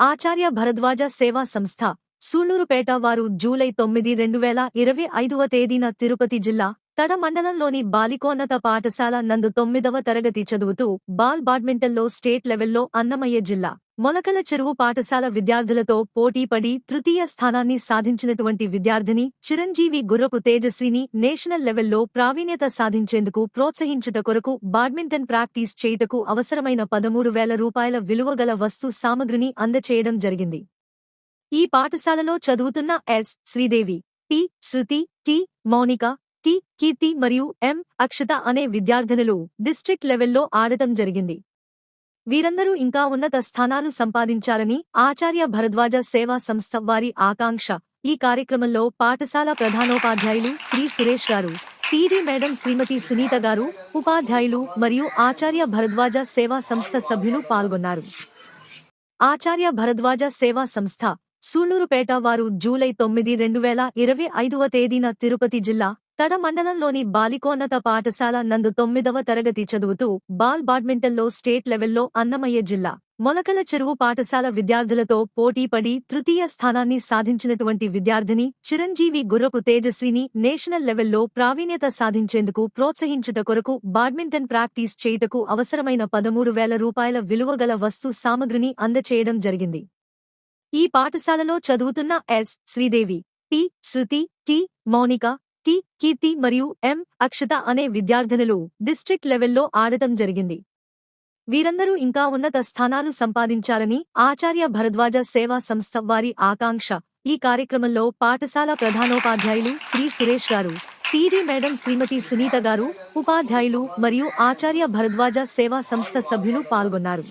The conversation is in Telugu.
ఆచార్య భరద్వాజ సేవా సంస్థ సూళ్ళూరుపేట వారు జూలై తొమ్మిది రెండు వేల ఇరవై ఐదవ తేదీన తిరుపతి జిల్లా తడ మండలంలోని బాలికోన్నత పాఠశాల నందు తొమ్మిదవ తరగతి చదువుతూ బాల్ బాడ్మింటన్లో స్టేట్ లెవెల్లో అన్నమయ్య జిల్లా. మొలకల చెరువు పాఠశాల విద్యార్థులతో పోటీపడి తృతీయ స్థానాన్ని సాధించినటువంటి విద్యార్థిని చిరంజీవి గుర్రపు తేజస్విని నేషనల్ లెవెల్లో ప్రావీణ్యత సాధించేందుకు ప్రోత్సహించుట కొరకు బాడ్మింటన్ ప్రాక్టీస్ చేయుటకు అవసరమైన పదమూడు వేల రూపాయల విలువగల వస్తు సామగ్రిని అందచేయడం జరిగింది. ఈ పాఠశాలలో చదువుతున్న S. Sridevi P. Shruti T. Mounika T. Keerthi మరియు ఎం. అక్షత అనే విద్యార్థినులు డిస్ట్రిక్ట్ లెవెల్లో ఆడటం జరిగింది. వీరందరూ ఇంకా ఉన్నత స్థానాలు సంపాదించాలని ఆచార్య భరద్వాజ సేవా సంస్థ వారి ఆకాంక్ష. ఈ కార్యక్రమంలో పాఠశాల ప్రధానోపాధ్యాయులు శ్రీ సురేష్ గారు పీడీ మేడం శ్రీమతి సునీత గారు ఉపాధ్యాయులు మరియు ఆచార్య భరద్వాజ సేవా సంస్థ సభ్యులు పాల్గొన్నారు. ఆచార్య భరద్వాజ సేవా సంస్థ సూళ్ళూరుపేట వారు జూలై తొమ్మిది రెండు వేల ఇరవై ఐదవ తేదీన తిరుపతి జిల్లా తడ మండలంలోని బాలికోన్నత పాఠశాల నందు తొమ్మిదవ తరగతి చదువుతూ బాల్ బాడ్మింటన్లో స్టేట్ లెవెల్లో అన్నమయ్య జిల్లా. మొలకల చెరువు పాఠశాల విద్యార్థులతో పోటీపడి తృతీయ స్థానాన్ని సాధించినటువంటి విద్యార్థిని చిరంజీవి గుర్రపు తేజస్విని నేషనల్ లెవెల్లో ప్రావీణ్యత సాధించేందుకు ప్రోత్సహించుట కొరకు బాడ్మింటన్ ప్రాక్టీస్ చేయుటకు అవసరమైన పదమూడు వేల రూపాయల విలువగల వస్తు సామగ్రిని అందచేయడం జరిగింది. ఈ పాఠశాలలో చదువుతున్న S. Sridevi P. Shruti T. Mounika T Keerthi మరియు ఎం అక్షత అనే విద్యార్థినులు డిస్ట్రిక్ట్ లెవెల్లో ఆడటం జరిగింది. వీరందరూ ఇంకా ఉన్నత స్థానాలు సంపాదించాలని ఆచార్య భరద్వాజ సేవా సంస్థ వారి ఆకాంక్ష. ఈ కార్యక్రమంలో పాఠశాల ప్రధానోపాధ్యాయులు శ్రీ సురేష్ గారు పీడీ మేడం శ్రీమతి సునీత గారు ఉపాధ్యాయులు మరియు ఆచార్య భరద్వాజ సేవా సంస్థ సభ్యులు పాల్గొన్నారు.